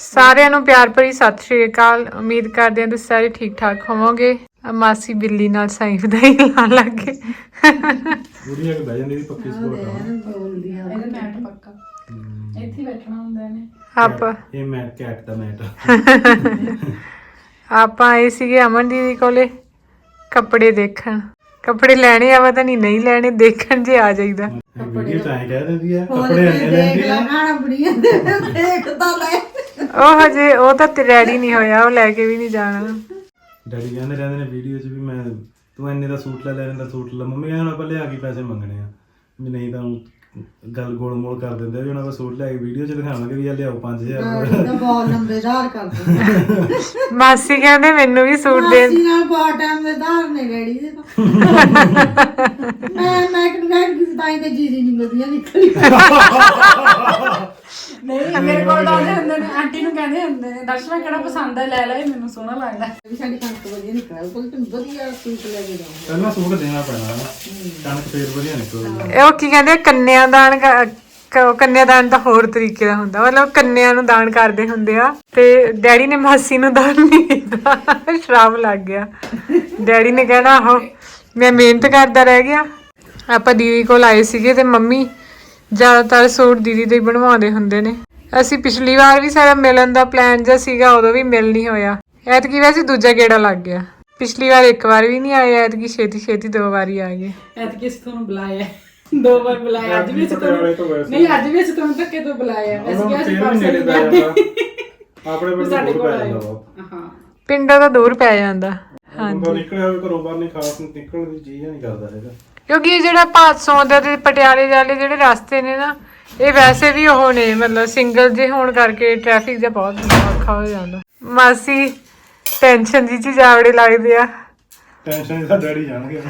ਸਾਰਿਆਂ ਨੂੰ ਪਿਆਰ ਭਰੀ ਸਤਿ ਸ਼੍ਰੀ ਅਕਾਲ। ਉਮੀਦ ਕਰਦੇ ਹਾਂ ਤੁਸੀਂ ਸਾਰੇ ਠੀਕ ਠਾਕ ਹੋਵੋਗੇ। ਆਹ ਮਾਸੀ ਬਿੱਲੀ ਨਾਲ ਸਾਈ ਵਧਾਈ ਲਾਣ ਲੱਗੇ ਬੁੜੀਆਂ ਕਿ। ਬਹਿ ਜਾਂਦੀ ਦੀ ਪੱਕੀ ਸਪੋਰਟ ਆ ਇਹਦਾ ਮੈਟ ਪੱਕਾ। ਇੱਥੇ ਹੀ ਬੈਠਣਾ ਹੁੰਦਾ ਇਹਨੇ। ਆਪਾਂ। ਇਹ ਮੈਂ ਕੈਟ ਦਾ ਮੈਟ। ਆਪਾਂ ਆਏ ਸੀਗੇ ਅਮਨ ਦੀਦੀ ਕੋਲੇ ਕੱਪੜੇ ਦੇਖਣ। ਕੱਪੜੇ ਲੈਣੇ ਆ ਪਤਾ ਨਹੀਂ ਨਹੀਂ ਲੈਣੇ ਦੇਖਣ ਜੇ ਆ ਜਾਈਦਾ। ਵੀਡੀਓ ਤਾਂ ਐ ਕਹਿ ਦਿੰਦੀ ਆ ਕੱਪੜੇ ਅੰਨੇ ਲੈਂਦੀ ਆ। ਨਾ ਬੜੀਆਂ ਦੇਖਦਾ ਲੈ। ਉਹ ਹਜੇ ਉਹ ਤਾਂ ਰੈਡੀ ਨਹੀਂ ਹੋਇਆ ਉਹ ਲੈ ਕੇ ਵੀ ਨਹੀਂ ਜਾਣਾ। ਡੈਡੀ ਕਹਿੰਦੇ ਰਹਿੰਦੇ ਨੇ ਵੀਡੀਓ 'ਚ ਵੀ ਮੈਂ ਤੂੰ ਇੰਨੇ ਦਾ ਸੂਟ ਲੈ ਲੈ ਇੰਨੇ ਦਾ ਸੂਟ ਲੈ। ਮੰਮੀ ਕਹਿੰਦੇ ਹੁਣ ਆਪਾਂ ਲਿਆ ਕੇ ਪੈਸੇ ਮੰਗਣੇ ਆ। ਵੀ ਨਹੀਂ ਤਾਂ ਗੱਲ ਗੋਲ ਮੋਲ ਕਰ ਦਿੰਦੇ ਆ ਵੀ ਉਹਨਾਂ ਕੋਲ ਸੂਟ ਲੈ ਕੇ ਵੀਡੀਓ 'ਚ ਦਿਖਾਵਾਂਗੇ ਵੀ ਆ ਲਿਆਓ 5000 ਦਾ ਬਹੁਤ ਲੰਬੇ ਧਾਰ ਕਰਦੇ ਮਾਸੀ ਕਹਿੰਦੇ ਮੈਨੂੰ ਵੀ ਸੂਟ ਦੇ ਮਾਸੀ ਨਾਲ ਬਹੁਤ ਟਾਈਮ ਦੇ ਧਾਰ ਨੇ ਰੈਡੀ ਦੇ ਤਾਂ। ਮੈਂ ਮੈਂ ਕਿਹਾ ਕਿ ਤਾਂ ਤੇ ਜੀ ਜੀ ਨਹੀਂ ਵਧੀਆ ਨਿਕਲੀ ਨਹੀਂ ਮੇਰੇ ਕੋਲ ਤਾਂ ਆਉਂਦੇ ਹੁੰਦੇ ਨੇ ਆਂਟੀ ਨੂੰ ਕਹਿੰਦੇ ਹੁੰਦੇ ਨੇ ਦਰਸ਼ਨਾ ਕਿਹੜਾ ਪਸੰਦ ਹੈ? ਲੈ ਲੈ ਇਹ ਮੈਨੂੰ ਸੋਹਣਾ ਲੱਗਦਾ। ਵੀ ਸਾਡੀ ਕਣਕ ਵਧੀਆ ਨਿਕਲਿਆ ਉਹ ਕੋਲ ਵਧੀਆ ਸੂਟ ਲੈ ਕੇ ਜਾਵਾਂ ਪਹਿਲਾਂ ਸੂਟ ਦੇਣਾ ਪੈਣਾ ਨਾ। ਕਣਕ ਫੇਰ ਵਧੀਆ ਨਿਕਲੂਗੀ। ਉਹ ਕੀ ਕਹਿੰਦੇ ਆ, ਕੰਨਿਆਦਾਨ ਕ- ਕ- ਕੰਨਿਆਦਾਨ ਤਾਂ ਹੋਰ ਤਰੀਕੇ ਦਾ ਹੁੰਦਾ। ਮਤਲਬ ਕੰਨਿਆਂ ਨੂੰ ਦਾਨ ਕਰਦੇ ਹੁੰਦੇ ਆ ਤੇ ਡੈਡੀ ਨੇ ਮਾਸੀ ਨੂੰ ਦਾਨ ਨਹੀਂ ਕੀਤਾ ਸ਼ਰਾਬ ਲੱਗ ਗਿਆ। ਡੈਡੀ ਨੇ ਕਹਿਣਾ ਆਹੋ ਮੈਂ ਮਿਹਨਤ ਕਰਦਾ ਰਹਿ ਗਿਆ। ਆਪਾਂ ਦੀਦੀ ਕੋਲ ਆਏ ਸੀਗੇ ਤੇ ਮੰਮੀ ਜ਼ਿਆਦਾਤਰ ਸੂਟ ਦੀਦੀ ਦੇ ਹੀ ਬਣਵਾਉਂਦੇ ਹੁੰਦੇ ਨੇ। ਅਸੀਂ ਪਿਛਲੀ ਵਾਰ ਵੀ ਸਾਡਾ ਮਿਲਣ ਦਾ ਪਲਾਨ ਜਿਹਾ ਸੀਗਾ ਉਦੋਂ ਵੀ ਮਿਲ ਨਹੀਂ ਹੋਇਆ। ਐਤਕੀ ਵੈਸੇ ਦੂਜਾ ਗੇੜਾ ਲੱਗ ਗਿਆ? ਪਿਛਲੀ ਵਾਰ ਇੱਕ ਵਾਰ ਵੀ ਨਹੀਂ ਆਏ ਐਤਕੀ ਛੇਤੀ ਛੇਤੀ ਦੋ ਵਾਰੀ ਆ ਗਏ। ਐਤਕੀ ਅਸੀਂ ਤੁਹਾਨੂੰ ਬੁਲਾਇਆ। ਹੈ। ਦੋ ਵਾਰ ਬੁਲਾਇਆ। ਅੱਜ ਵੀ ਅਸੀਂ ਤੁਹਾਨੂੰ। ਨਹੀਂ ਅੱਜ ਵੀ ਅਸੀਂ ਤੁਹਾਨੂੰ ਧੱਕੇ ਤੋਂ ਬੁਲਾਇਆ। ਵੈਸੇ ਕਿਹਾ ਸੀ ਫੇਰ ਵੀ ਨੇੜੇ ਪੈ ਪਰਸੋਂ ਜਾਂਦਾ। ਆਪਣੇ ਪਿੰਡ ਕੋਲ ਪੈ ਜਾਂਦਾ ਹਾਂ। ਪਿੰਡੋਂ ਤਾਂ ਦੂਰ ਪੈ ਜਾਂਦਾ। ਬੰਦਾ ਨਿਕਲਿਆ ਹੋਵੇ ਘਰੋਂ ਬਾਹਰ ਨਹੀਂ ਖਾਸ ਨਿਕਲਣ ਦੀ ਚੀਜ਼ ਨਹੀਂ ਕਰਦਾ ਹੈਗਾ। ਕਿਉਂਕਿ ਇਹ ਜਿਹੜਾ ਭਾਦਸੋਂ ਦੇ ਤੇ ਪਟਿਆਲੇ ਵਾਲੇ ਜਿਹੜੇ ਰਸਤੇ ਨੇ ਨਾ ਇਹ ਵੈਸੇ ਵੀ ਉਹ ਨੇ ਮਤਲਬ ਸਿੰਗਲ ਜੇ ਹੋਣ ਕਰਕੇ ਟ੍ਰੈਫਿਕ ਜਿਹਾ ਬਹੁਤ ਔਖਾ ਹੋ ਜਾਂਦਾ। ਮਾਸੀ ਟੈਨਸ਼ਨ ਜੀ ਚ ਜਾਵੜੇ ਲੱਗਦੇ ਆ। ਟੈਨਸ਼ਨ ਤਾਂ ਡੈਡੀ ਜਾਣਗੇ।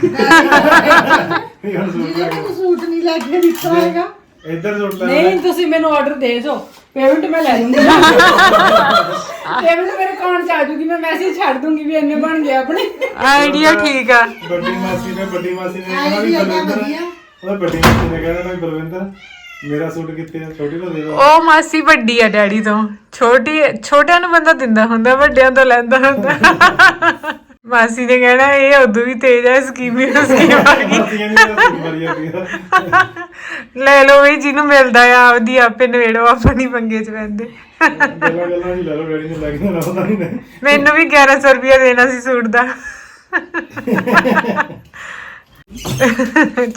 ਇਹ ਹੁਣ ਸੂਟ ਨਹੀਂ ਲੈ ਕੇ ਦਿੱਤਾ ਹੈਗਾ ਇੱਧਰ ਸੂਟ ਲੈ ਨਹੀਂ ਤੁਸੀਂ ਮੈਨੂੰ ਆਰਡਰ ਦੇ ਦਿਓ। ਪੇਮੈਂਟ ਮੈਂ ਲੈ ਲੂੰਗੀ ਪੇਮੈਂਟ ਮੇਰੇ ਅਕਾਊਂਟ ਚ ਆ ਜੂਗੀ ਮੈਂ ਮੈਸੇਜ ਛੱਡ ਦੂੰਗੀ ਵੀ ਇੰਨੇ ਬਣ ਗਏ ਆਪਣੇ। ਆਈਡੀਆ ਠੀਕ ਆ। ਵੱਡੀ ਮਾਸੀ ਨੇ ਵੱਡੀ ਮਾਸੀ ਨੇ ਕਹਿਣਾ ਵੀ ਬਲਵਿੰਦਰ। ਉਹਦਾ ਵੱਡੀ ਮਾਸੀ ਨੇ ਕਹਿਣਾ ਵੀ ਬਲਵਿੰਦਰ ਮੇਰਾ ਸੂਟ ਕਿੱਥੇ ਆ? ਛੋਟੀ ਨੂੰ ਦੇ ਦੋ। ਉਹ ਮਾਸੀ ਵੱਡੀ ਆ ਡੈਡੀ ਤੋਂ। ਛੋਟੀ ਛੋਟਿਆਂ ਨੂੰ ਬੰਦਾ ਦਿੰਦਾ ਹੁੰਦਾ ਵੱਡਿਆਂ ਤੋਂ ਲੈਂਦਾ ਹੁੰਦਾ। ਮਾਸੀ ਨੇ ਕਹਿਣਾ ਇਹ ਉਦੋਂ ਵੀ ਤੇਜ਼ ਆ ਸਕੀਮੀ ਸਕੀਮ ਆ ਗਈ। ਲੈ ਲਓ ਵੀ ਜਿਹਨੂੰ ਮਿਲਦਾ ਆ ਆਪਦੀ ਆਪੇ ਨਵੇੜੋ ਆਪਣੀ ਪੰਗੇ ਚ ਪੈਂਦੇ। ਗੱਲਾਂ ਗੱਲਾਂ ਜੀ ਲੈ ਲਓ ਡੈਡੀ ਨੂੰ ਲੱਗ ਜਾਣਾ ਪਤਾ ਨਹੀਂ ਨਹੀਂ ਮੈਨੂੰ ਵੀ 1100 ਰੁਪਇਆ ਦੇਣਾ ਸੀ ਸੂਟ ਦਾ।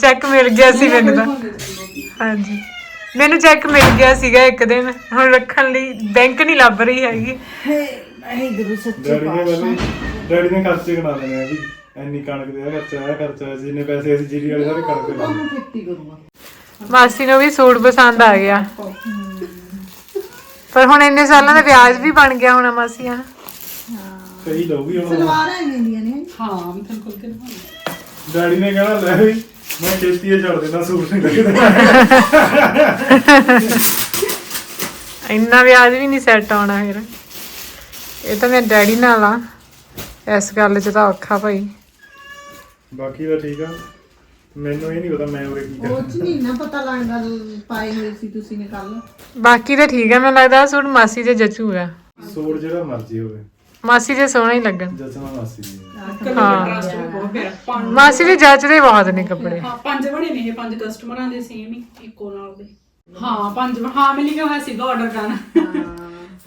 ਚੈੱਕ ਮਿਲ ਗਿਆ ਸੀ ਮੈਨੂੰ ਤਾਂ। ਹਾਂਜੀ। ਮੈਨੂੰ ਚੈੱਕ ਮਿਲ ਗਿਆ ਸੀਗਾ ਇੱਕ ਦਿਨ। ਹੁਣ ਰੱਖਣ ਲਈ ਬੈਂਕ ਨਹੀਂ ਲੱਭ ਰਹੀ ਹੈਗੀ। ਇਹ ਗੁਰੂ ਸੱਚੇ ਡੈਡੀ ਨੇ ਪਹਿਲੇ ਡੈਡੀ ਨੇ ਖਰਚੇ ਗਣਾ ਦੇਣੇ ਆ ਵੀ ਇੰਨੀ ਕਣਕ ਦੇ ਆ ਖਰਚਾ ਆ ਖਰਚਾ ਜਿੰਨੇ ਪੈਸੇ ਅਸੀਂ ਜੀਰੀ ਵਾਲੇ ਸਾਰੇ ਕਣਕ ਦੇ ਲਾਉਂਦੇ ਨੂੰ ਕਿੱਤੀ ਕਰੂੰਗਾ? ਮਾਸੀ ਨੂੰ ਵੀ ਸੂਟ ਪਸੰਦ ਆ ਗਿਆ। ਪਰ ਹੁਣ ਇੰਨੇ ਸਾਲਾਂ ਦਾ ਵਿਆਜ ਵੀ ਬਣ ਗਿਆ ਹੋਣਾ ਮਾਸੀਆਂ ਕਈ ਲਊਗੀ ਹੁਣ। ਸਲਵਾਰਾਂ ਇੰਨੀਆਂ ਦੀਆਂ ਨੇ। ਹਾਂ ਮੈਂ ਖੋਲ ਕੇ ਡੈਡੀ ਨੇ ਕਹਿਣਾ ਲੈ ਵੀ ਮੈਂ ਖੇਤੀ ਹੀ ਛੱਡ ਦੇਣਾ ਸੂਟ ਨਹੀਂ ਲੱਗਦਾ ਇੰਨਾ ਵਿਆਜ ਵੀ ਨਹੀਂ ਸੈੱਟ ਆਉਣਾ ਫਿਰ। ਇਹ ਤਾਂ ਮੈਂ ਡੈਡੀ ਨਾਲ ਆ। ਇਸ ਗੱਲ 'ਚ ਤਾਂ ਔਖਾ ਭਾਈ। ਬਾਕੀ ਤਾਂ ਠੀਕ ਆ। ਮੈਨੂੰ ਇਹ ਨਹੀਂ ਪਤਾ ਮੈਂ ਉਰੇ ਕੀ ਉਹ ਚ ਨਹੀਂ ਨਾ ਪਤਾ ਲੱਗਦਾ ਪਾਏ ਹੋਏ ਸੀ ਤੁਸੀਂ ਨੇ ਕੱਲ ਬਾਕੀ ਤਾਂ ਠੀਕ ਹੈ ਮੈਨੂੰ ਲੱਗਦਾ ਆਹ ਸੂਟ ਮਾਸੀ ਦੇ ਜਚੂਗਾ ਸੂਟ ਜਿਹੜਾ ਮਰਜ਼ੀ ਹੋਵੇ। ਮਾਸੀ ਦੇ ਸੋਹਣਾ ਹੀ ਲੱਗਣ। ਜਸਨਾ ਮਾਸੀ ਦੀ ਕਲਰ ਕੰਟਰਾਸਟ ਵੀ ਬਹੁਤ ਪਿਆਰਾ। ਪੰਜ ਮਾਸੀ ਦੇ ਜੱਚਦੇ ਬਹੁਤ ਨੇ ਕੱਪੜੇ। ਹਾਂ ਪੰਜ ਬਣੇ ਨੇ ਇਹ ਪੰਜ ਕਸਟਮਰਾਂ ਦੇ ਸੇਮ ਹੀ ਇੱਕੋ ਨਾਲ ਦੇ। ਹਾਂ ਪੰਜ ਹਾਂ ਮੈਂ ਲਿਖਿਆ ਹੋਇਆ ਸੀਗਾ ਆਰਡਰ ਕਰਨਾ?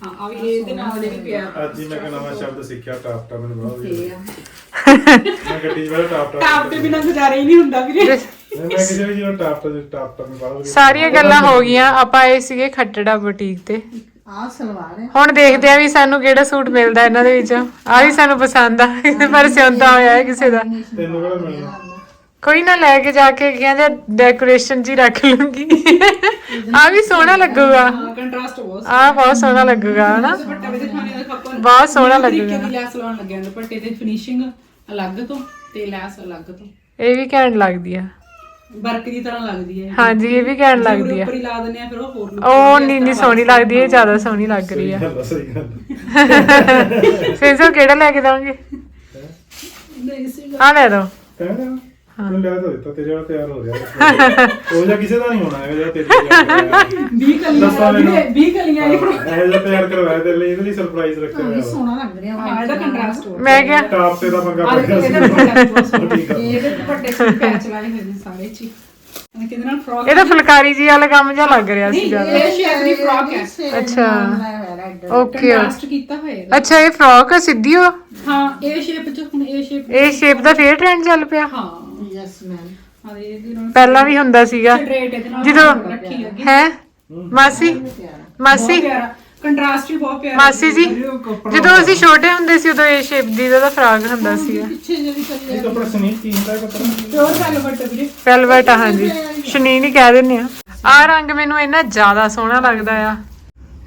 ਹਾਂ ਆ ਵੀ ਇਹਦੇ ਨਾਲ ਦੇ ਵੀ ਪਿਆ। ਅੱਜ ਹੀ ਮੈਂ ਇੱਕ ਨਵਾਂ ਸ਼ਬਦ ਸਿੱਖਿਆ ਟਾਪ ਟਾਪ ਮੈਨੂੰ ਬਹੁਤ ਵਧੀਆ ਮੈਂ ਗੱਡੀ 'ਚ ਬੜਾ ਟਾਪ ਟਾਪ ਟਾਪ ਤੇ ਬਿਨਾਂ ਗੁਜ਼ਾਰਾ ਹੀ ਨਹੀਂ ਹੁੰਦਾ ਵੀਰੇ। ਨਹੀਂ, ਮੈਂ ਕਿਸੇ ਵੀ ਜਿਹੜਾ ਟਾਪ ਟਾਪ ਟਾਪ ਟਾਪ ਮੈਨੂੰ ਬੜਾ ਵਧੀਆ ਸਾਰੀਆਂ ਗੱਲਾਂ ਹੋ ਗਈਆਂ ਆਪਾਂ ਆਏ ਸੀਗੇ ਖੱਟੜਾ ਬੁਟੀਕ ਤੇ। ਆਹ ਸਲਵਾਰ ਹੈ। ਹੁਣ ਦੇਖਦੇ ਆ ਵੀ ਸਾਨੂੰ ਕਿਹੜਾ ਸੂਟ ਮਿਲਦਾ ਇਹਨਾਂ ਦੇ ਵਿੱਚੋਂ। ਆ ਵੀ ਸਾਨੂੰ ਪਸੰਦ ਆ ਪਰ ਸਿਉਂਦਾ ਹੋਇਆ ਹੈ ਕਿਸੇ ਦਾ। ਤੈਨੂੰ ਕਿਹੜਾ ਮਿਲਣਾ? ਕੋਈ ਨਾ ਲੈ ਕੇ ਜਾ ਕੇ ਕਹਿੰਦੇ ਡੈਕੋਰੇਸ਼ਨ ਜੀ ਰੱਖ ਲੂੰਗੀ। ਆ ਵੀ ਸੋਹਣਾ ਲੱਗੂਗਾ। ਹਾਂ ਕੰਟਰਾਸਟ ਬਹੁਤ ਆ ਬਹੁਤ ਸੋਹਣਾ ਲੱਗੂਗਾ ਹਨਾ? ਦੁਪੱਟਾ ਵੀ ਦਿਖਾਣੇ ਦਾ ਖਾਪਾ ਬਹੁਤ ਸੋਹਣਾ ਤਰੀਕੇ ਲੱਗੂਗਾ। ਦੀ ਲੈਸ ਲਾਉਣ ਲੱਗਿਆ ਦੁਪੱਟੇ ਤੇ ਫਿਨਿਸ਼ਿੰਗ ਅਲੱਗ ਤੋਂ ਤੇ ਲੈਸ ਅਲੱਗ ਤੋਂ। ਇਹ ਵੀ ਘੈਂਟ ਲੱਗਦੀ ਆ। ਵਰਕ ਦੀ ਤਰ੍ਹਾਂ ਲੱਗਦੀ ਹੈ ਹਾਂਜੀ ਇਹ ਵੀ ਘੈਂਟ ਲੱਗਦੀ ਆ। ਉੱਪਰ ਹੀ ਲਾ ਦਿੰਦੇ ਆ ਫਿਰ ਉਹ ਹੋਰ ਉਹ ਨੀ ਨੀ ਸੋਹਣੀ ਲੱਗਦੀ ਇਹ ਜ਼ਿਆਦਾ ਸੋਹਣੀ ਲੱਗ ਰਹੀ ਆ। ਗੱਲ ਆ, ਸਹੀ ਗੱਲ ਆ। ਫਿਰ ਸੋ ਕਿਹੜਾ ਲੈ ਕੇ ਦਾਂਗੇ ਆ ਲੈ ਦੋ। ਤੂੰ ਲੈ ਤਾਂ ਦਿੱਤਾ ਤੇਰੇ ਵਾਲਾ ਤਿਆਰ ਹੋ ਗਿਆ ਉਹ ਜਿਹਾ ਕਿਸੇ ਦਾ ਨਹੀਂ ਹੋਣਾ ਹੈਗਾ ਜਿਹੜਾ ਤੇਰੇ ਕਰਵਾਇਆ 20 ਕਲੀਆਂ ਦੱਸਾਂ ਮੈਨੂੰ। 20 ਕਲੀਆਂ ਇਹ ਇਹ ਜਿਹਾ ਤਿਆਰ ਕਰਵਾਇਆ ਤੇਰੇ ਲਈ ਇਹਦੇ ਲਈ ਸਰਪ੍ਰਾਈਜ਼ ਰੱਖਿਆ ਵੀ ਹੋਇਆ। ਸੋਹਣਾ ਲੱਗ ਰਿਹਾ। ਹਾਂ ਇਹਦਾ ਕੰਟਰਾਸਟ ਹੋ ਮੈਂ ਕਿਹਾ ਟਾਪ ਤੇ ਦਾ ਪੰਗਾ ਪੈ ਗਿਆ ਇਹਦੇ ਦੁਪੱਟੇ ਚ ਪੈਚ ਲਾਏ ਹੋਏ ਨੇ ਸਾਰੇ ਚ ਹੀ। ਇਹ ਕਿਹਦੇ ਨਾਲ ਫਰੋਕ ਇਹਦਾ ਫੁਲਕਾਰੀ ਜੀ ਵਾਲਾ ਕੰਮ ਜਿਹਾ ਲੱਗ ਰਿਹਾ ਸੀ ਨਹੀਂ, ਜ਼ਿਆਦਾ। ਇਹ ਸ਼ੇਪ ਦੀ ਫਰੋਕ ਹੈ। ਅੱਛਾ। ਓਕੇ ਕੰਟਰਾਸਟ ਕੀਤਾ ਹੋਇਆ ਇਹਦਾ। ਅੱਛਾ ਇਹ ਫਰੋਕ ਸਿੱਧੀ ਹੋ ਹਾਂ ਇਹ ਸ਼ੇਪ ਚ ਹੁਣ ਇਹ ਸ਼ੇਪ ਇਹ ਸ਼ੇਪ ਦਾ ਫੇਰ ਟ੍ਰੈਂਡ ਚੱਲ ਪਿਆ। ਹਾਂ। ਯੈਸ ਮੈਮ ਹਾਂ ਇਹਦੇ ਨਾਲ ਪਹਿਲਾਂ ਵੀ ਹੁੰਦਾ ਸੀਗਾ। ਸਟ੍ਰੇਟ ਇਹਦੇ ਨਾਲ ਜਦੋਂ- ਰੱਖੀ ਹੈਗੀ ਹੈ? ਮਾਸੀ? ਮਾਸੀ? ਕੰਟਰਾਸਟ ਵੀ ਬਹੁਤ ਪਿਆਰਾ। ਮਾਸੀ ਜੀ ਜਦੋਂ ਅਸੀਂ ਛੋਟੇ ਹੁੰਦੇ ਸੀ ਉਦੋਂ ਇਹ ਸ਼ੇਪ ਦੀ ਦਾ ਫਰਾਕ ਹੁੰਦਾ ਸੀਗਾ। ਪਿੱਛੇ ਜਿਹੜੀ ਚੱਲੀ ਇਹ ਕੱਪੜਾ ਸਨੀਕ ਕੀ ਹੁੰਦਾ ਇਹ ਕੱਪੜਾ? ਪਿਓਰ ਵੈਲਵਟ ਵੀਰੇ। ਵੈਲਵਟ ਆ ਹਾਂਜੀ ਸ਼ਨੀਨ ਕਹਿ ਦਿੰਦੇ ਆ। ਆ ਰੰਗ ਮੈਨੂੰ ਇੰਨਾ ਜ਼ਿਆਦਾ ਸੋਹਣਾ ਲੱਗਦਾ ਆ।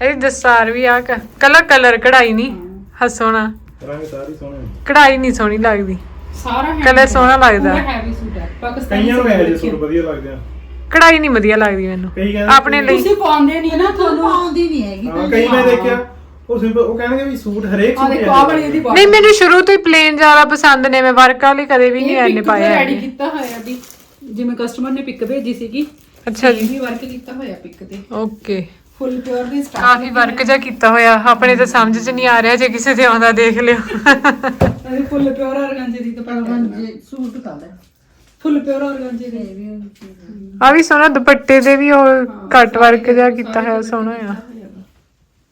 ਇਹਦੀ ਦਸਤਾਰ ਵੀ ਆ ਕਲਰ ਕਲਰ ਕਢਾਈ ਨਹੀਂ ਹਸੋਣਾ ਰੰਗ ਸਾਰੀ ਸੋਹਣੇ। ਕਢਾਈ ਨਹੀਂ ਸੋਹਣੀ ਲੱਗਦੀ। ਸਾਰਾ ਕਲਰ ਸੋਹਣਾ ਲੱਗਦਾ। ਹੈਵੀ ਸੂਟ ਹੈ ਪਾਕਿਸਤਾਨੀ ਕਈਆਂ ਨੂੰ ਸੂਟ ਇਹ ਜਿਹੇ ਦੇਖਿਓ। ਸੂਟ ਵਧੀਆ ਲੱਗਦੇ ਆ। ਕਢਾਈ ਨਹੀਂ ਵਧੀਆ ਲੱਗਦੀ ਮੈਨੂੰ। ਕਈ ਕਹਿੰਦੇ ਆਪਣੇ ਲਈ। ਤੁਸੀਂ ਪਾਉਂਦੇ ਨਹੀਂ ਨਾ ਤੁਹਾਨੂੰ। ਪਾਉਂਦੀ ਨਹੀਂ ਹੈਗੀ ਹਾਂ ਕਈ ਮੈਂ ਦੇਖਿਆ ਉਹ ਸਿੰਪਲ ਉਹ ਕਹਿਣਗੇ ਵੀ ਸੂਟ ਹਰੇਕ ਆ ਸੂਟ ਦੇਖੋ ਆ ਬੜੀ ਇਹਦੀ ਨਹੀਂ ਮੈਨੂੰ ਸ਼ੁਰੂ ਤੋਂ ਹੀ ਪਲੇਨ ਜ਼ਿਆਦਾ ਪਸੰਦ ਨੇ ਮੈਂ ਵਰਕ ਵਾਲੀ ਕਦੇ ਵੀ ਨਹੀਂ ਐਨੇ ਪਾਇਆ ਰੈਡੀ ਹੈਗੇ। ਕੀਤਾ ਹੋਇਆ ਵੀ ਜਿਵੇਂ ਕਸਟਮਰ ਨੇ ਪਿਕ ਭੇਜੀ ਸੀਗੀ ਅੱਛਾ ਜੀ। ਇਹ ਵੀ ਵਰਕ ਕੀਤਾ ਹੋਇਆ ਪਿਕ ਤੇ। ਓਕੇ ਫੁੱਲ ਪਿਓਰ ਦੀ ਸਟਾਫ ਕਾਫੀ ਵਰਕ ਜਿਹਾ ਕੀਤਾ ਹੋਇਆ। ਆਪਣੇ ਤਾਂ ਸਮਝ 'ਚ ਨਹੀਂ ਆ ਰਿਹਾ ਜੇ ਕਿਸੇ ਤੇ ਆਉਂਦਾ ਦੇਖ ਲਿਓ। ਇਹ ਫੁੱਲ ਪਿਓਰ ਔਰਗਾਂਜੇ ਦੀ ਦੁਪੱਟਾ ਜੇ ਸੂਟ ਕਰ ਲੈ। ਫੁੱਲ ਪਿਓਰ ਔਰਗਾਂਜੇ ਦੀ। ਇਹ ਵੀ ਆ ਵੀ ਸੋਹਣਾ ਦੁਪੱਟੇ ਤੇ ਵੀ ਉਹ ਕੱਟ ਵਰਕ ਜਿਹਾ ਕੀਤਾ ਹੋਇਆ ਸੋਹਣਾ ਆ।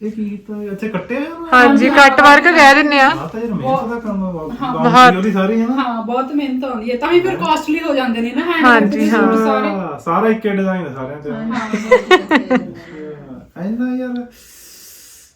ਇਹ ਕੀ ਕੀਤਾ ਅੱਛਾ ਕੱਟਿਆ ਆ ਹਾਂਜੀ ਕੱਟ ਵਰਕ ਕਹਿ ਦਿੰਨੇ ਆ। ਆ ਤਾਂ ਯਾਰ ਮਿਹਨਤ ਦਾ ਕੰਮ ਆ ਬਹੁਤ ਉਹਦੀ ਸਾਰੀ ਹੈ। ਨਾ ਹਾਂ ਬਹੁਤ ਮਿਹਨਤ ਆਉਂਦੀ ਹੈ। ਤਾਂ ਹੀ ਫਿਰ ਕਾਸਟਲੀ ਹੋ ਜਾਂਦੇ ਨੇ ਨਾ ਹੈਂਡ ਹਾਂਜੀ, ਹਾਂ। ਸਾਰੇ। ਸਾਰਾ ਸਾਰਾ ਇੱਕੇ ਡਿਜ਼ਾਈਨ ਹੈ ਸਾਰਿਆਂ ਤੇ ਐਨਾ ਯਾਰ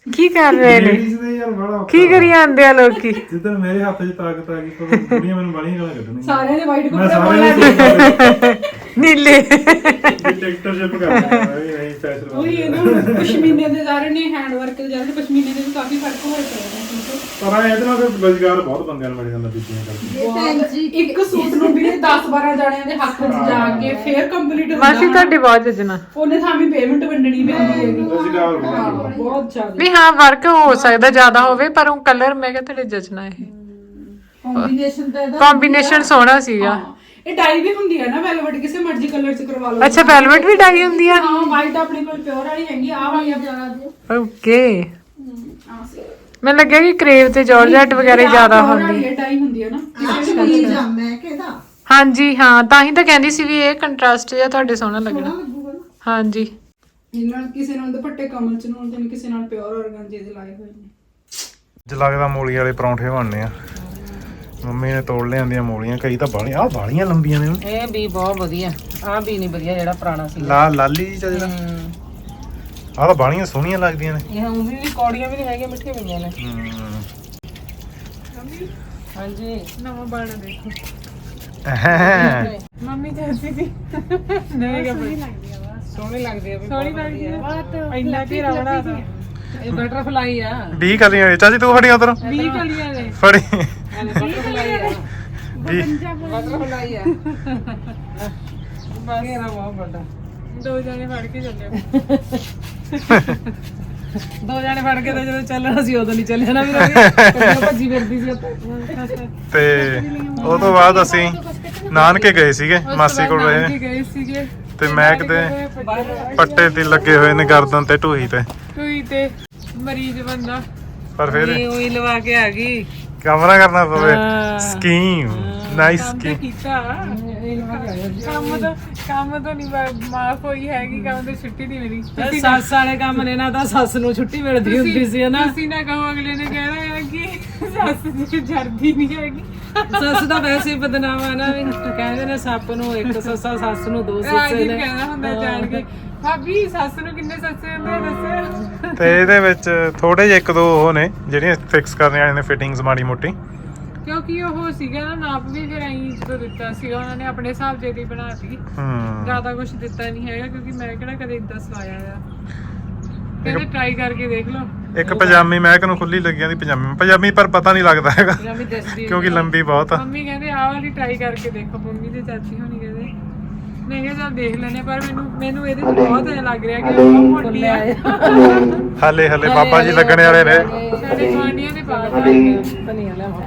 ਕੀ ਕਰ ਰਹੇ ਨੇ? ਲੇਡੀਜ਼ ਦੇ ਯਾਰ ਬੜਾ ਔਖਾ ਕੀ ਕਰੀ ਜਾਂਦੇ ਆ ਲੋਕੀ? ਜਿੱਦਣ ਮੇਰੇ ਹੱਥ 'ਚ ਤਾਕਤ ਆ ਗਈ ਤਾਂ ਦੁਨੀਆ ਮੈਨੂੰ ਬਾਲੀਆਂ ਗਾਲਾਂ ਕੱਢਣਗੀਆਂ ਸਾਰਿਆਂ ਦੇ ਵਾਈਟ ਮੈਂ ਕੱਪੜੇ ਨੂੰ ਨੀਲੇ। ਡਿਕਟੇਟਰਸ਼ਿਪ ਕਰਦਾ ਨਹੀਂ ਨਹੀਂ ਫੈਸਲਾ ਉਹੀ ਹੈ ਨਾ ਪਸ਼ਮੀਨੇ ਦੇ ਜਾ ਰਹੇ ਨੇ ਹੈਂਡ ਵਰਕ ਦੇ ਜਾ ਰਹੇ ਨੇ ਪਸ਼ਮੀਨੇ ਦੇ ਵੀ ਕਾਫੀ ਫ਼ਰਕ ਹੋਏ ਪਏ ਨੇ ਠੀਕ ਹੈ। ਪਰ ਇਹਦੇ ਨਾਲ ਫਿਰ ਰੋਜ਼ਗਾਰ ਬਹੁਤ ਬੰਦਿਆਂ ਨੂੰ ਮਿਲ ਜਾਂਦਾ ਬੀਬੀਆਂ ਕਰਕੇ। ਭੈਣ ਜੀ ਇੱਕ ਸੂਟ ਨੂੰ ਵੀ 10 12 ਜਣਿਆਂ ਦੇ ਹੱਥ 'ਚ ਜਾ ਕੇ ਫੇਰ ਕੰਪਲੀਟ ਹੁੰਦਾ ਮਾਸੀ ਤੁਹਾਡੀ ਬਹੁਤ ਜਜਣਾ ਉਹਨੇ ਥਾਂ ਵੀ ਪੇਮੈਂਟ ਵੰਡਣੀ ਪੈਂਦੀ ਹੈਗੀ ਰੋਜ਼ਗਾਰ ਬਹੁਤ ਹਾਂ, ਬਹੁਤ ਜ਼ਿਆਦਾ। ਵੀ ਹਾਂ ਵਰਕ ਹੋ ਸਕਦਾ ਜ਼ਿਆਦਾ ਹੋਵੇ ਪਰ ਉਹ ਕਲਰ ਮੈਂ ਕਿਹਾ ਤੁਹਾਡੇ ਜਜਣਾ ਇਹ। ਕੰਬੀਨੇਸ਼ਨ ਤਾਂ ਇਹਦਾ ਕੰਬੀਨੇਸ਼ਨ ਸੋਹਣਾ ਸੀਗਾ। ਹਾਂ। ਇਹ ਡਾਈ ਵੀ ਹੁੰਦੀ ਹੈ ਨਾ ਵੈਲਵਟ ਕਿਸੇ ਮਰਜ਼ੀ ਕਲਰ 'ਚ ਕਰਵਾ ਲਓ। ਅੱਛਾ ਵੈਲਵਟ ਵੀ ਡਾਈ ਹੁੰਦੀ ਆ? ਹਾਂ ਵਾਈਟ ਆਪਣੇ ਕੋਲ ਪਿਓਰ ਵਾਲੀ ਹੈਗੀ ਆ ਵਾਲੀ ਆ ਜ਼ਿਆਦਾ ਦੇ ਓਕੇ। ਹਾਂ ਸੀ। ਮੈਨੂੰ ਲੱਗਿਆ ਕਿ ਕਰੇਵ ਤੇ ਜਾਰਜਟ ਵਗੈਰਾ ਹੀ ਜ਼ਿਆਦਾ ਹੁੰਦੀ। ਹੈ ਡਾਈ ਹੁੰਦੀ ਹੈ ਨਾ ਅੱਛਾ ਮੈਂ ਕਿਹਦਾ ਹਾਂਜੀ ਹਾਂ ਤਾਂ ਹੀ ਤਾਂ ਕਹਿੰਦੀ ਸੀ ਵੀ ਇਹ ਕੰਟਰਾਸਟ ਜਿਹਾ ਤੁਹਾਡੇ ਸੋਹਣਾ ਲੱਗਣਾ। ਹਾਂਜੀ। ਇਹਨਾਂ ਕਿਸੇ ਨਾਲ ਦੁਪੱਟੇ ਕਮਲ ਚ ਨੂੰ ਤੇ ਕਿਸੇ ਨਾਲ ਪਿਓਰ ਔਰਗਾਂਜੇ ਦੇ ਲਾਏ ਹੋਏ ਨੇ। ਜ ਲੱਗਦਾ ਮੂਲੀ ਵਾਲੇ ਪਰੌਂਠੇ ਬਣਨੇ ਆ। ਮੰਮੀ ਨੇ ਤੋੜ ਲਿਆਂਦੀਆਂ ਮੂਲੀਆਂ ਕਈ ਤਾਂ ਬਾਲੀਆਂ ਆ ਬਾਲੀਆਂ ਲੰਬੀਆਂ ਨੇ। ਇਹ ਵੀ ਬਹੁਤ ਵਧੀਆ ਆਹ ਵੀ ਨਹੀਂ ਵਧੀਆ ਜਿਹੜਾ ਪੁਰਾਣਾ ਸੀ ਲਾ ਲਾਲੀ ਜੀ ਜਿਹੜਾ ਆ ਤਾਂ ਬਾਲੀਆਂ ਸੋਹਣੀਆਂ ਲੱਗਦੀਆਂ ਨੇ। ਇਹ ਉਹ ਵੀ ਕੌੜੀਆਂ ਵੀ ਨਹੀਂ ਹੈਗੀਆਂ ਮਿੱਠੀਆਂ ਪਈਆਂ ਨੇ। ਹਾਂਜੀ। ਨਵਾਂ ਬਾਣਾ ਦੇਖੋ। ਮੰਮੀ ਕਹਿੰਦੀ ਸੀ। ਨਹੀਂ ਕਿ ਸੋਹਣੇ ਲੱਗਦੇ ਆ ਵੀ ਸੋਹਣੀ ਲੱਗਦੀ ਹੈ ਇੰਨਾ ਕੀ ਰਵਣਾ ਦਾ ਇਹ ਬਟਰਫਲਾਈ ਆ। ਵੀਹ ਕਲੀਆਂ ਨੇ ਚਾਚੀ ਤੂੰ ਫੜੀ ਉਧਰ? 20 ਕਲੀਆਂ ਨੇ। ਫੜੀ। ਆ ਵੀਹ ਬਟਰਫਲਾਈ ਆ ਬਸ ਇਹਦਾ ਬਹੁਤ ਵੱਡਾ ਦੋ ਜਣੇ ਫੜ ਕੇ ਚੱਲਿਓ ਦੋ ਜਾਣੇ ਫੜ ਕੇ ਤਾਂ ਜਦੋਂ ਚੱਲਣਾ ਸੀ ਉਦੋਂ ਨਹੀਂ ਚੱਲਿਆ ਨਾ ਵੀ ਰੋਗੇ ਭੱਜੀ ਫਿਰਦੀ ਸੀ ਉੱਥੇ ਤੇ ਉਹ ਤੋਂ ਬਾਅਦ ਅਸੀਂ ਨਾਨਕੇ ਗਏ ਸੀਗੇ ਮਾਸੀ ਕੋਲ ਨਾਨਕੇ ਰਹੇ ਗਏ ਸੀਗੇ। ਤੇ ਮੈਂ ਕਿਤੇ ਪੱਟੇ ਤੇ ਲੱਗੇ ਹੋਏ ਨੇ ਗਰਦਨ ਤੇ ਢੂਹੀ ਤੇ। ਮਰੀਜ਼ ਬੰਦਾ। ਪਰ ਫਿਰ ਇਹ ਉਹੀ ਲਵਾ ਕੇ ਆ ਗਈ। ਕੰਮ ਨਾ ਕਰਨਾ ਪਵੇ। ਹਾਂ। ਸਕੀਮ। ਨਾਈਸ ਕੀਤਾ ਕੇ ਗਈ ਕੰਮ ਤਾਂ ਕੰਮ ਤਾਂ ਨਹੀਂ ਮਾਫ ਹੋਈ ਹੈਗੀ ਕੰਮ ਤੇ ਛੁੱਟੀ ਨਹੀਂ ਮਿਲੀ। ਇਹ ਸੱਸ ਵਾਲੇ ਕੰਮ ਨੇ ਨਾ ਤਾਂ ਸੱਸ ਨੂੰ ਛੁੱਟੀ ਮਿਲਦੀ ਹੁੰਦੀ ਸੀ ਨਾ? ਤੁਸੀਂ ਨਾ ਕਹੋ ਅਗਲੇ ਨੇ ਕਹਿਣਾ ਹੈ ਕਿ ਸੱਸ ਜੀ ਜਰਦੀ ਨਹੀਂ ਹੈਗੀ। ਸੱਸ ਤਾਂ ਵੈਸੇ ਬਦਨਾਮ ਆ ਨਾ ਵੀ ਕਹਿੰਦੇ ਨੇ ਸੱਪ ਨੂੰ ਇੱਕ ਸੱਸਾ ਸੱਸ ਨੂੰ ਦੋ ਸੱਸੇ ਰਾਜੀ ਨੇ। ਕਹਿਣਾ ਹੁੰਦਾ ਜਾਣ ਕੇ ਭਾਬੀ ਸੱਸ ਨੂੰ ਕਿੰਨੇ ਸੱਸੇ ਹੁੰਦੇ ਆ ਦੱਸਿਓ ਤੇ ਇਹਦੇ ਵਿੱਚ ਥੋੜੇ ਜਿਹੇ ਇੱਕ ਦੋ ਉਹ ਨੇ ਜਿਹੜੀਆਂ ਫਿਕਸ ਕਰਨ ਵਾਲੇ ਨੇ ਫਿਟਿੰਗਸ ਮਾੜੀ ਮੋਟੀ। ਕਿਉਂਕਿ ਉਹ ਸੀਗਾ ਨਾ ਨਾਪ ਵੀ ਫਿਰ ਐਂ ਜਦੋਂ ਦਿੱਤਾ ਸੀਗਾ ਉਹਨਾਂ ਨੇ ਆਪਣੇ ਹਿਸਾਬ ਜੇ ਦੀ ਬਣਾਤੀ ਹੂੰ। ਜ਼ਿਆਦਾ ਕੁਝ ਦਿੱਤਾ ਨਹੀਂ ਹੈਗਾ ਕਿਉਂਕਿ ਮੈਂ ਕਿਹੜਾ ਕਦੇ ਇਦਾਂ ਸਵਾਇਆ ਆ। ਕਹਿੰਦੇ ਟਰਾਈ ਕਰਕੇ ਦੇਖ ਲਓ। ਇੱਕ ਪਜਾਮੀ ਮਹਿਕ ਨੂੰ ਖੁੱਲੀ ਲੱਗੀਆਂ ਦੀ ਪਜਾਮੀ। ਪਜਾਮੀ ਪਰ ਪਤਾ ਨਹੀਂ ਲੱਗਦਾ ਹੈਗਾ ਦੱਸਦੀ ਕਿਉਂਕਿ ਲੰਬੀ ਬਹੁਤ ਆ। ਮੰਮੀ ਕਹਿੰਦੇ ਆਹ ਵਾਲੀ ਟਰਾਈ ਕਰਕੇ ਦੇਖੋ ਮੰਮੀ ਤੇ ਚਾਚੀ ਹੋਣੀ ਕਹਿੰਦੇ। ਮੈਂ ਕਿਹਾ ਚੱਲ ਦੇਖ ਲੈਨੇ ਪਰ ਮੈਨੂੰ ਮੈਨੂੰ ਇਹਦੇ ਚ ਬਹੁਤ ਐ ਲੱਗ ਰਿਹਾ ਕਿ ਉਹ ਮੋਟੀ ਆ ਹਲੇ ਹਲੇ ਬਾਬਾ ਜੀ ਲੱਗਣੇ ਵਾਲੇ ਨੇ। ਸਾਡੇ ਗੁਆਂਢੀਆਂ ਦੇ ਬਾਤ ਆ ਧਨੀਆ ਲਿਆਵਾਂ